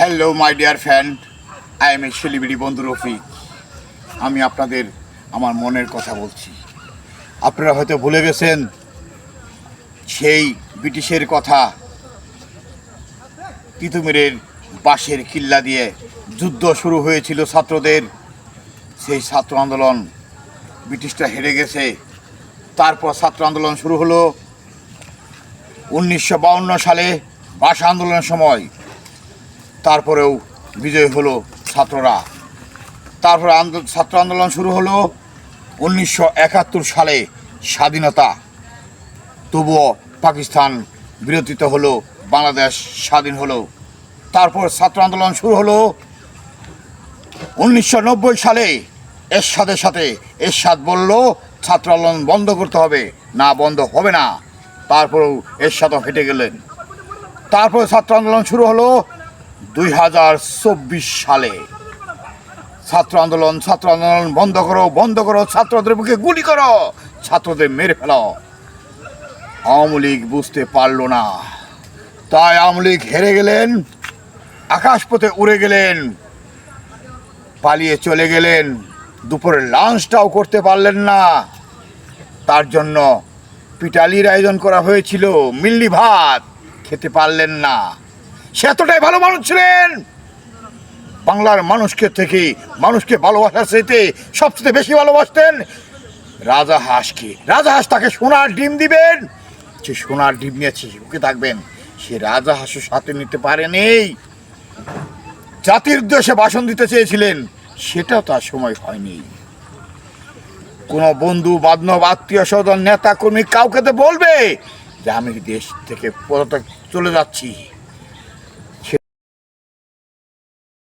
Hello my dear friend I am a celebrity বন্ধু রফিক। আমি আপনাদের আমার মনের কথা বলছি। আপনারা হয়তো ভুলে গেছেন, সেই ব্রিটিশের কথা তিতুমিরের বাঁশের কিল্লা দিয়ে যুদ্ধ শুরু হয়েছিল ছাত্রদের। সেই ছাত্র আন্দোলন ব্রিটিশটা হেরে গেছে। তারপর ছাত্র আন্দোলন শুরু হলো। উনিশশো সালে ভাষা আন্দোলনের সময় তারপরেও বিজয় হলো ছাত্ররা। তারপরে ছাত্র আন্দোলন শুরু হলো উনিশশো একাত্তর সালে স্বাধীনতা। তবুও পাকিস্তান বিরতিত হলো, বাংলাদেশ স্বাধীন হলো। তারপর ছাত্র আন্দোলন শুরু হলো উনিশশো নব্বই সালে। এরশাদের সাথে সাথে এরশাদ বলল, ছাত্র আন্দোলন বন্ধ করতে হবে। না, বন্ধ হবে না। তারপরেও এরশাদও হেঁটে গেলেন। তারপর ছাত্র আন্দোলন শুরু হলো দুই হাজার চব্বিশ সালে ছাত্র আন্দোলন ছাত্র আন্দোলন বন্ধ করো বন্ধ করো, ছাত্রদের বুকে গুলি করো, ছাত্রদের মেরে ফেলো। আওয়ামী লীগ বুঝতে পারল না। তাই আওয়ামী লীগ হেরে গেলেন, আকাশপথে উড়ে গেলেন, পালিয়ে চলে গেলেন, দুপুরের লাঞ্চটাও করতে পারলেন না। তার জন্য পিটালির আয়োজন করা হয়েছিল, মিল্লি ভাত খেতে পারলেন না। সে এতটাই ভালো মানুষ ছিলেন। বাংলার মানুষকে থেকে মানুষকে ভালোবাসার চাইতে সবচেয়ে বেশি ভালোবাসতেন রাজা হাঁসকে। রাজা হাঁস তাকে সোনার ডিম দিবেন। সে সোনার ডিম নিয়ে শিশুকে থাকবেন, সে রাজা হাঁসের সাথে নিতে পারেনি জাতির উদ্দেশ্যে ভাষণ দিতে চেয়েছিলেন, সেটাও তার সময় হয়নি। কোনো বন্ধু, বান্ধব, আত্মীয় স্বজন, নেতা, কর্মী কাউকে তো বলবে যে, আমি দেশ থেকে পদত্যাগ চলে যাচ্ছি।